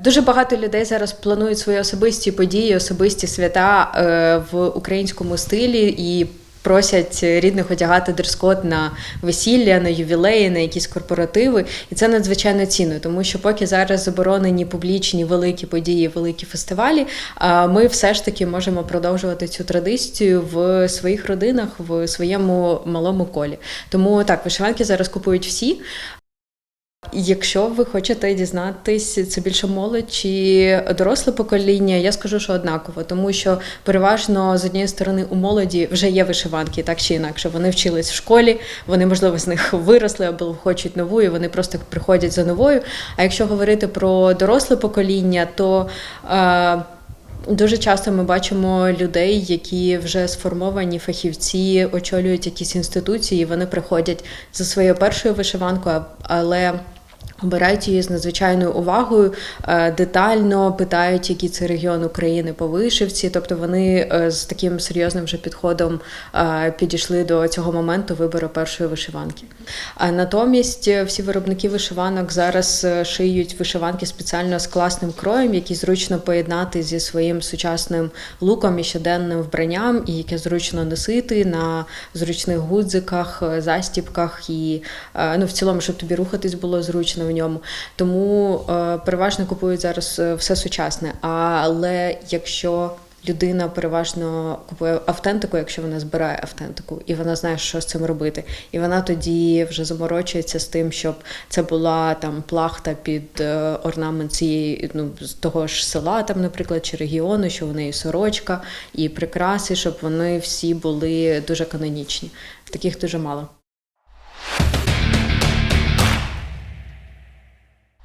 Дуже багато людей зараз планують свої особисті події, особисті свята е, в українському стилі і. Просять рідних одягати дрес-код на весілля, на ювілеї, на якісь корпоративи, і це надзвичайно цінно, тому що поки зараз заборонені публічні великі події, великі фестивалі, ми все ж таки можемо продовжувати цю традицію в своїх родинах, в своєму малому колі. Тому так, вишиванки зараз купують всі. Якщо ви хочете дізнатись, це більше молодь чи доросле покоління, я скажу, що однаково, тому що переважно з однієї сторони у молоді вже є вишиванки, так чи інакше. Вони вчились в школі, вони можливо з них виросли або хочуть нову, і вони просто приходять за новою. А якщо говорити про доросле покоління, то е, Дуже часто ми бачимо людей, які вже сформовані фахівці, очолюють якісь інституції. Вони приходять за своєю першою вишиванкою, але обирають її з надзвичайною увагою, е, детально питають, який це регіон України по вишивці. Тобто вони е, з таким серйозним вже підходом е, підійшли до цього моменту вибору першої вишиванки. А натомість всі виробники вишиванок зараз шиють вишиванки спеціально з класним кроєм, які зручно поєднати зі своїм сучасним луком і щоденним вбранням, і яке зручно носити на зручних гудзиках, застіпках і ну, в цілому, щоб тобі рухатись було зручно в ньому. Тому е, переважно купують зараз е, все сучасне. Але якщо людина переважно купує автентику, якщо вона збирає автентику, і вона знає, що з цим робити. І вона тоді вже заморочується з тим, щоб це була там плахта під е, орнамент цієї ну, з того ж села, там, наприклад, чи регіону, що в неї сорочка і прикраси, щоб вони всі були дуже канонічні. Таких дуже мало.